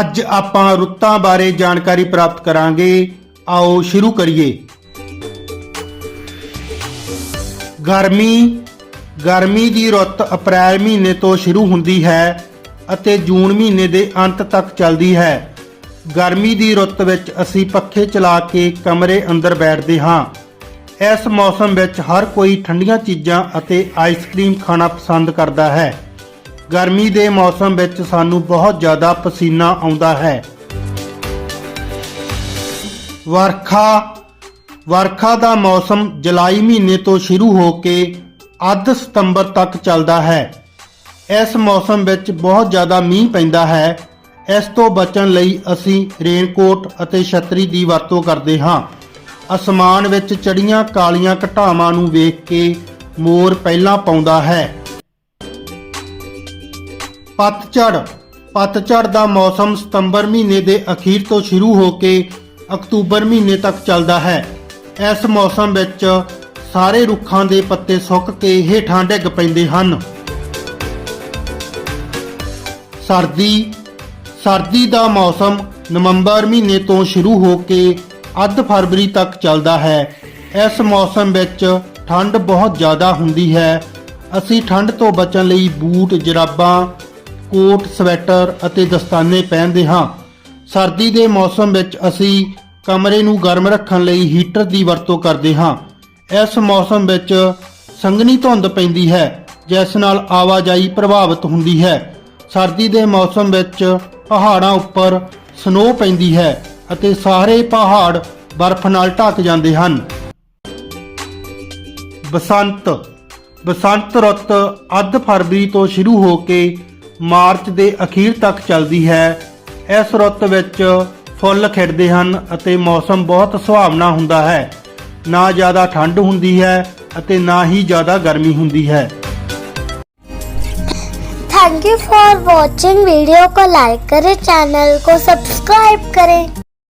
ਅੱਜ ਆਪਾਂ ਰੁੱਤਾਂ ਬਾਰੇ ਜਾਣਕਾਰੀ ਪ੍ਰਾਪਤ ਕਰਾਂਗੇ। ਆਓ ਸ਼ੁਰੂ ਕਰੀਏ। ਗਰਮੀ ਗਰਮੀ ਦੀ ਰੁੱਤ ਅਪ੍ਰੈਲ ਮਹੀਨੇ ਤੋਂ ਸ਼ੁਰੂ ਹੁੰਦੀ ਹੈ ਅਤੇ ਜੂਨ ਮਹੀਨੇ ਦੇ ਅੰਤ ਤੱਕ ਚੱਲਦੀ ਹੈ। ਗਰਮੀ ਦੀ ਰੁੱਤ ਵਿੱਚ ਅਸੀਂ ਪੱਖੇ ਚਲਾ ਕੇ ਕਮਰੇ ਅੰਦਰ ਬੈਠਦੇ ਹਾਂ। ਇਸ ਮੌਸਮ ਵਿੱਚ ਹਰ ਕੋਈ ਠੰਡੀਆਂ ਚੀਜ਼ਾਂ ਅਤੇ ਆਈਸਕ੍ਰੀਮ ਖਾਣਾ ਪਸੰਦ ਕਰਦਾ ਹੈ। ਗਰਮੀ ਦੇ ਮੌਸਮ ਵਿੱਚ ਸਾਨੂੰ ਬਹੁਤ ਜ਼ਿਆਦਾ ਪਸੀਨਾ ਆਉਂਦਾ ਹੈ। ਵਰਖਾ ਵਰਖਾ ਦਾ ਮੌਸਮ ਜੁਲਾਈ ਮਹੀਨੇ ਤੋਂ ਸ਼ੁਰੂ ਹੋ ਕੇ ਅੱਧ ਸਤੰਬਰ ਤੱਕ ਚੱਲਦਾ ਹੈ। ਇਸ ਮੌਸਮ ਵਿੱਚ ਬਹੁਤ ਜ਼ਿਆਦਾ ਮੀਂਹ ਪੈਂਦਾ ਹੈ। ਇਸ ਤੋਂ ਬਚਣ ਲਈ ਅਸੀਂ ਰੇਨਕੋਟ ਅਤੇ ਛਤਰੀ ਦੀ ਵਰਤੋਂ ਕਰਦੇ ਹਾਂ। ਅਸਮਾਨ ਵਿੱਚ ਚੜੀਆਂ ਕਾਲੀਆਂ ਘਟਾਵਾਂ ਨੂੰ ਵੇਖ ਕੇ ਮੋਰ ਪਹਿਲਾਂ ਪਾਉਂਦਾ ਹੈ। ਪਤਝੜ। ਪਤਝੜ ਦਾ ਮੌਸਮ ਸਤੰਬਰ ਮਹੀਨੇ ਦੇ ਅਖੀਰ ਤੋਂ ਸ਼ੁਰੂ ਹੋ ਕੇ ਅਕਤੂਬਰ ਮਹੀਨੇ ਤੱਕ ਚੱਲਦਾ ਹੈ। ਇਸ ਮੌਸਮ ਵਿੱਚ ਸਾਰੇ ਰੁੱਖਾਂ ਦੇ ਪੱਤੇ ਸੁੱਕ ਕੇ ਹੇਠਾਂ ਡਿੱਗ ਪੈਂਦੇ ਹਨ। ਸਰਦੀ। ਸਰਦੀ ਦਾ ਮੌਸਮ ਨਵੰਬਰ ਮਹੀਨੇ ਤੋਂ ਸ਼ੁਰੂ ਹੋ ਕੇ ਅੱਧ ਫਰਵਰੀ ਤੱਕ ਚੱਲਦਾ ਹੈ। ਇਸ ਮੌਸਮ ਵਿੱਚ ਠੰਡ ਬਹੁਤ ਜ਼ਿਆਦਾ ਹੁੰਦੀ ਹੈ। ਅਸੀਂ ਠੰਡ ਤੋਂ ਬਚਣ ਲਈ ਬੂਟ, ਜਰਾਬਾਂ ਕੋਟ, ਸਵੈਟਰ ਅਤੇ ਦਸਤਾਨੇ ਪਹਿਨਦੇ ਹਾਂ। ਸਰਦੀ ਦੇ ਮੌਸਮ ਵਿੱਚ ਅਸੀਂ ਕਮਰੇ ਨੂੰ ਗਰਮ ਰੱਖਣ ਲਈ ਹੀਟਰ ਦੀ ਵਰਤੋਂ ਕਰਦੇ ਹਾਂ। ਇਸ ਮੌਸਮ ਵਿੱਚ ਸੰਘਣੀ ਧੁੰਦ ਪੈਂਦੀ ਹੈ, ਜਿਸ ਨਾਲ ਆਵਾਜਾਈ ਪ੍ਰਭਾਵਿਤ ਹੁੰਦੀ ਹੈ। ਸਰਦੀ ਦੇ ਮੌਸਮ ਵਿੱਚ ਪਹਾੜਾਂ ਉੱਪਰ ਸਨੋ ਪੈਂਦੀ ਹੈ ਅਤੇ ਸਾਰੇ ਪਹਾੜ ਬਰਫ਼ ਨਾਲ ਢੱਕ ਜਾਂਦੇ ਹਨ। ਬਸੰਤ। ਬਸੰਤ ਰੁੱਤ ਅੱਧ ਫਰਵਰੀ ਤੋਂ ਸ਼ੁਰੂ ਹੋ ਕੇ ਮਾਰਚ ਦੇ ਅਖੀਰ ਤੱਕ ਚੱਲਦੀ ਹੈ ਇਸ ਰੁੱਤ ਵਿੱਚ ਫੁੱਲ ਖਿੜਦੇ ਹਨ ਅਤੇ ਮੌਸਮ ਬਹੁਤ ਸੁਹਾਵਣਾ ਹੁੰਦਾ ਹੈ ਨਾ ਜ਼ਿਆਦਾ ਠੰਡ ਹੁੰਦੀ ਹੈ ਅਤੇ ਨਾ ਹੀ ਜ਼ਿਆਦਾ ਗਰਮੀ ਹੁੰਦੀ ਹੈ thank you for watching video को लाइक करें चैनल को सब्सक्राइब करें